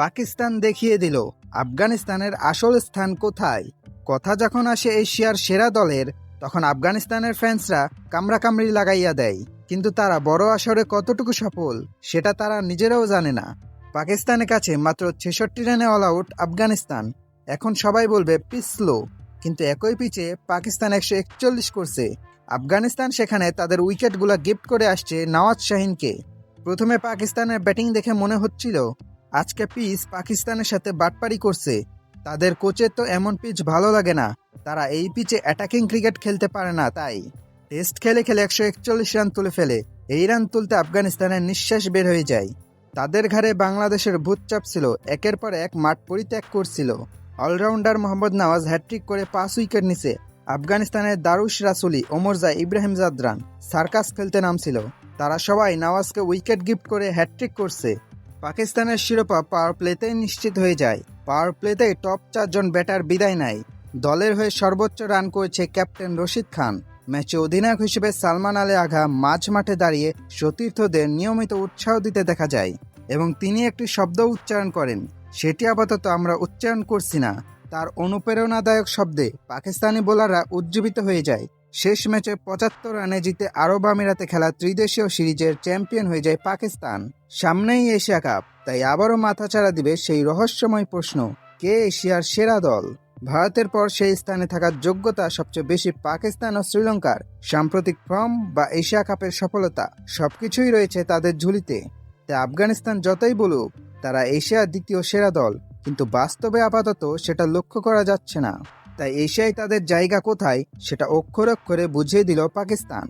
পাকিস্তান দেখিয়ে দিল, আফগানিস্তানের আসল স্থান কোথায়? কথা যখন আসে এশিয়ার সেরা দলের, তখন আফগানিস্তানের ফ্যান্সরা কামড়াকামড়ি লাগাইয়া দেয়। কিন্তু তারা বড় আসরে কতটুকু সফল, সেটা তারা নিজেরাও জানে না। পাকিস্তানের কাছে মাত্র ছেষট্টি রানে অল আউট আফগানিস্তান। এখন সবাই বলবে পিছলো কিন্তু একই পিচে পাকিস্তান একশো একচল্লিশ করছে। আফগানিস্তান সেখানে তাদের উইকেটগুলো গিফট করে আসছে নওয়াজ শাহিনকে। প্রথমে পাকিস্তানের ব্যাটিং দেখে মনে হচ্ছিল আজকে পিচ পাকিস্তানের সাথে বাটপারি করছে। তাদের কোচের তো এমন পিচ ভালো লাগে না। তারা এই পিচে অ্যাটাকিং ক্রিকেট খেলতে পারে না, তাই। টেস্ট খেলে খেলে একশো একচল্লিশ রান তুলে ফেলে। এই রান তুলতে আফগানিস্তানের নিঃশ্বাস বের হয়ে যায়। তাদের ঘাড়ে বাংলাদেশের ভূত চাপ ছিল একের পর এক মাঠ পরিত্যাগ করছিল। অলরাউন্ডার মোহাম্মদ নওয়াজ হ্যাট্রিক করে পাঁচ উইকেট নিছে। আফগানিস্তানের দারুশ রাসুলি ওমরজা ইব্রাহিম জাদরান সার্কাস খেলতে নামছিল। তারা সবাই নওয়াজকে উইকেট গিফট করে হ্যাট্রিক করছে। পাকিস্তানের শিরোপা পাওয়ার প্লেতেই নিশ্চিত হয়ে যায়। পাওয়ার প্লেতে টপ চারজন ব্যাটার বিদায় নেয়। দলের হয়ে সর্বোচ্চ রান করেছে ক্যাপ্টেন রশিদ খান। ম্যাচে অধিনায়ক হিসেবে সালমান আলী আঘা মাঝ মাঠে দাঁড়িয়ে সতীর্থদের নিয়মিত উৎসাহ দিতে দেখা যায় এবং তিনি একটি শব্দ উচ্চারণ করেন, সেটি আপাতত আমরা উচ্চারণ করছি না। তার অনুপ্রেরণাদায়ক শব্দে পাকিস্তানি বোলাররা উজ্জীবিত হয়ে যায়। শেষ ম্যাচে পঁচাত্তর রানে জিতে আরব আমিরাতে খেলা ত্রিদেশীয় সিরিজের চ্যাম্পিয়ন হয়ে যায় পাকিস্তান। সামনেই এশিয়া কাপ, তাই আবারও মাথাচাড়া দিবে সেই রহস্যময় প্রশ্ন, কে এশিয়ার সেরা দল? ভারতের পর সেই স্থানে থাকার যোগ্যতা সবচেয়ে বেশি পাকিস্তান ও শ্রীলঙ্কার। সাম্প্রতিক ফর্ম বা এশিয়া কাপের সফলতা, সবকিছুই রয়েছে তাদের ঝুলিতে। তাই আফগানিস্তান যতই বলুক, তারা এশিয়ার দ্বিতীয় সেরা দল, কিন্তু বাস্তবে আপাতত সেটা লক্ষ্য করা যাচ্ছে না। তাই এশিয়ায় তাদের জায়গা কোথায় সেটা অক্ষর অক্ষরে বুঝিয়ে দিল পাকিস্তান।